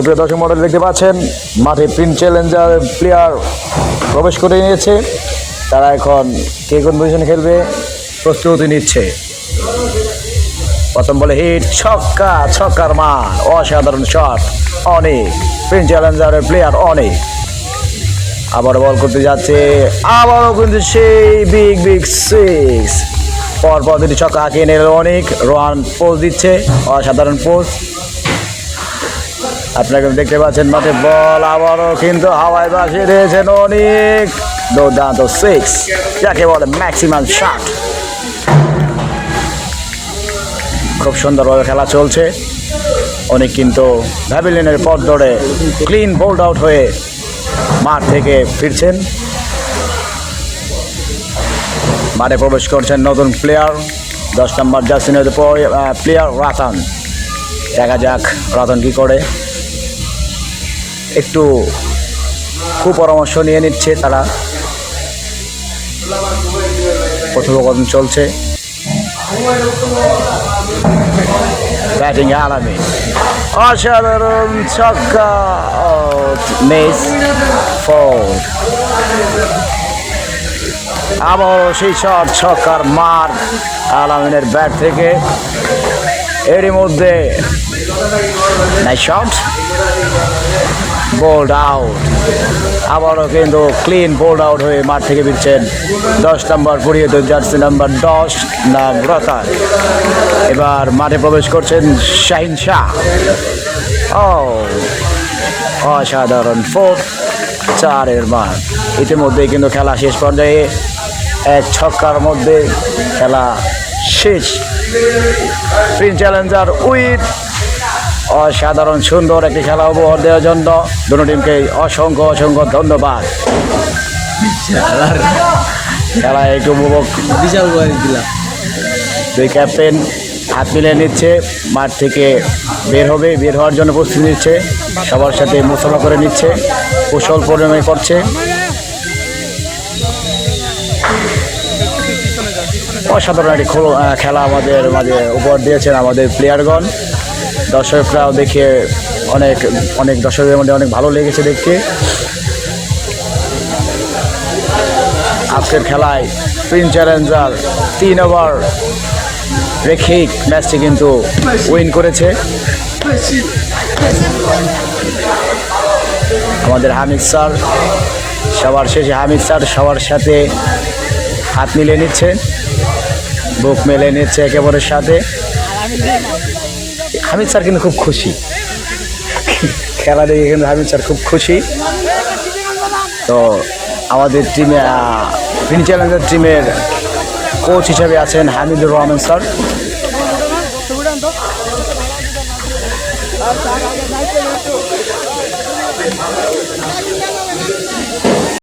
সুপ্রিয় দর্শক মডেল দেখতে পাচ্ছেন, মাঠে প্রিন্ট চ্যালেঞ্জার প্লেয়ার প্রবেশ করে নিয়েছে। তারা এখন কে কোন পজিশনে খেলবে? প্রস্তুতি নিচ্ছে। প্রথম বলে হিট ছক্কা, ছক্কার মা অসাধারণ শট অনেক। প্রিন্ট চ্যালেঞ্জারের প্লেয়ার অনেক। আবার বল করতে যাচ্ছে, আবারও কিন্তু সেই বিগ বিগ সিক্স পরপর দুটি ছক্কা আঁকিয়ে নিল অনেক। রান পোজ দিচ্ছে, অসাধারণ পোজ আপনারা কিন্তু দেখতে পাচ্ছেন, মাঠে বল আবারও কিন্তু হাওয়ায় বাসিয়ে দিয়েছেন অনেক দুর্দান্ত সিক্স যাকে বলে ম্যাক্সিমাম শট খুব সুন্দরভাবে খেলা চলছে। অনেক কিন্তু ভ্যাভিলিয়নের পথ ধরে ক্লিন বোল্ড আউট হয়ে মাঠ থেকে ফিরছেন। মাঠে প্রবেশ করছেন নতুন প্লেয়ার দশ নম্বর জার্সিনের প্লেয়ার রাতান। দেখা যাক, রাতন কি করে। একটু কুপরামর্শ নিয়ে নিচ্ছে তারা। কথোপকথন চলছে। ব্যাটিং আলামী অসাধারণ ছক্কা মিস সেই শট, ছক্কার মার আলামিনের ব্যাট থেকে। এরই মধ্যে শট। বোল্ড আউট আবারও কিন্তু ক্লিন বোল্ড আউট হয়ে মাঠ থেকে ফিরছেন। দশ নম্বর পরিহিত জার্সি নাম্বার দশ নাম রতার এবার মাঠে প্রবেশ করছেন শাহিন শাহ। ও, অসাধারণ ফোর চারের মান। ইতিমধ্যেই কিন্তু খেলা শেষ পর্যায়ে এক ছক্কার মধ্যে খেলা শেষ। প্রিন্স চ্যালেঞ্জার উইথ অসাধারণ সুন্দর একটি খেলা উপহার দেওয়ার জন্য দুটো টিমকে অসংখ্য অসংখ্য ধন্যবাদ। খেলা একটু উপভোগ দিলাম। দুই ক্যাপ্টেন হাত মিলিয়ে নিচ্ছে মাঠ থেকে বের হবে বের হওয়ার জন্য প্রস্তুতি নিচ্ছে সবার সাথে মোসাফা করে নিচ্ছে কুশল পরিণয় করছে অসাধারণ একটি খেলা আমাদের মাঝে উপহার দিয়েছেন আমাদের প্লেয়ারগণ। দর্শকরাও দেখে অনেক অনেক দর্শকের মধ্যে অনেক ভালো লেগেছে দেখতে। আজকের খেলায় প্রিন্স চ্যালেঞ্জার তিন ওভার রেখে ম্যাচটি কিন্তু উইন করেছে। আমাদের হামিদ স্যার, সবার শেষে হামিদ স্যার সবার সাথে হাত মিলে নিচ্ছে, বুক মেলে নিচ্ছে একেবারের সাথে। হামিদ স্যার কিন্তু খুব খুশি। খেলা দেখে কিন্তু হামিদ স্যার খুব খুশি। তো আমাদের টিমে প্রিন্স চ্যালেঞ্জার টিমের কোচ হিসেবে আছেন হামিদুর রহমান স্যার।